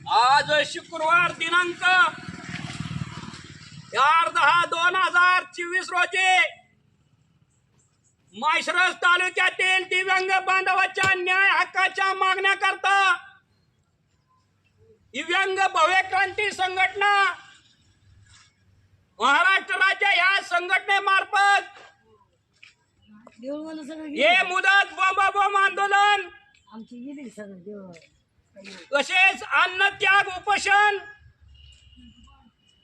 आज शुक्रवार दिनांक चार दहा दोन हजार चोवीस रोजी माळशिरस तालुक्यातील दिव्यांग बांधवाच्या न्याय हक्काच्या मागण्याकरता दिव्यांग भव्य क्रांती संघटना महाराष्ट्र राज्य या संघटनेमार्फत हे. मुदत बोंबा बोंब आंदोलन आमची गेली सगळं तसेच अन्न त्याग उपोषण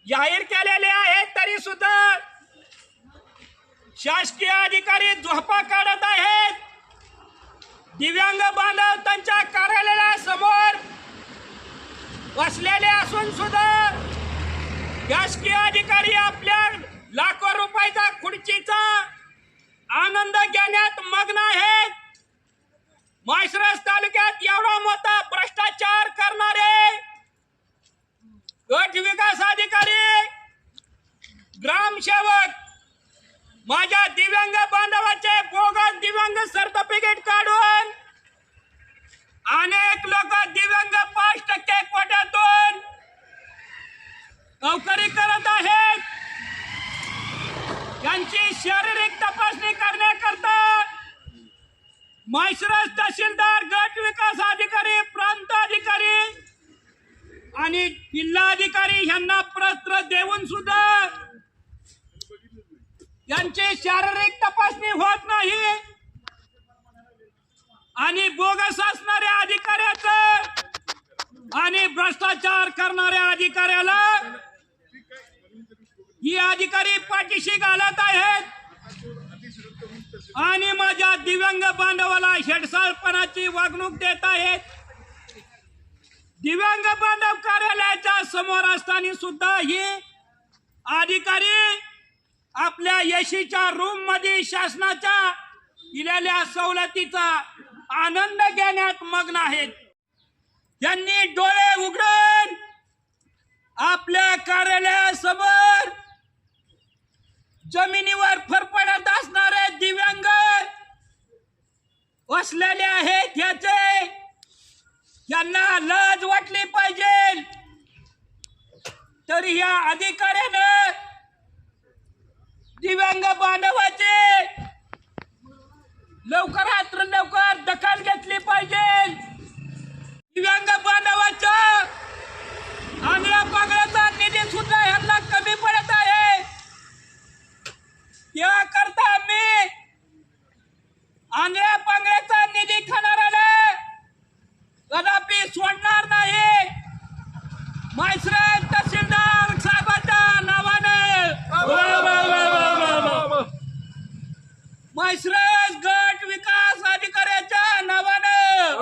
जाहीर केलेले आहेत तरी सुद्धा शासकीय अधिकारी झोपा काढत आहेत. दिव्यांग बांधव त्यांच्या कार्यालयासमोर बसलेले असून सुद्धा शासकीय अधिकारी आपल्या लाखो रुपयाचा खुर्चीचा आनंद घेण्यात मग्न आहेत माळशिरस तालुक्यात एवढा मोठा भ्रष्टाचार करणारे गट विकास अधिकारी ग्रामसेवक माझ्या दिव्यांग बांधवाचे बोगस दिव्यांग सर्टिफिकेट काढून अनेक लोक दिव्यांग पाच टक्के कोट्यातून नोकरी करत आहेत. त्यांची शारीरिक तपासणी करण्याकरता माळशिरस तहसीलदार गट विकास अधिकारी प्रांत अधिकारी आणि जिल्हा अधिकारी यांना पत्र देऊन सुद्धा यांची शारीरिक तपासणी होत नाही. आणि बोगस असणाऱ्या अधिकाऱ्याचं आणि भ्रष्टाचार करणाऱ्या अधिकाऱ्याला ही अधिकारी पाठीशी घालत आहेत. आणि माझ्या दिव्यांग बांधवाला हेडसाळपणाची वागणूक देत आहेत. दिव्यांग बांधव कार्यालयाच्या समोर असताना सुद्धा ही अधिकारी आपल्या येशीच्या रूममध्ये शासनाच्या दिलेल्या सवलतीचा आनंद घेण्यात मग्न आहेत. त्यांनी डोळे उघडून आपल्या कार्यालयासमोर जमिनीवर फरफडत असणारे दिव्यांग वसलेले आहेत. याचे यांना लज वाटली पाहिजे. तरी या अधिकाऱ्यानं दिव्यांग बांधवाचे. लवकर लवकरात लवकर दखल घेतली पाहिजे. दिव्यांग बांधवाच्या आंधळ्या पागळ्याचा निधी सुद्धा म्हैसरस गट विकास अधिकाऱ्याच्या नावानं.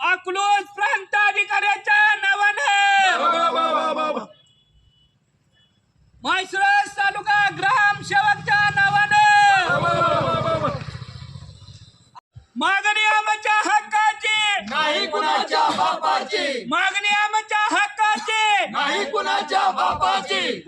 अकलूज प्रांत अधिकाऱ्याच्या नावानं. म्हैसरस तालुका ग्राम सेवकच्या नावानं. मागणी आमच्या हक्काची. नाही कुणाच्या बापाची. मागणी आमच्या हक्काची. नाही कुणाच्या बापाची.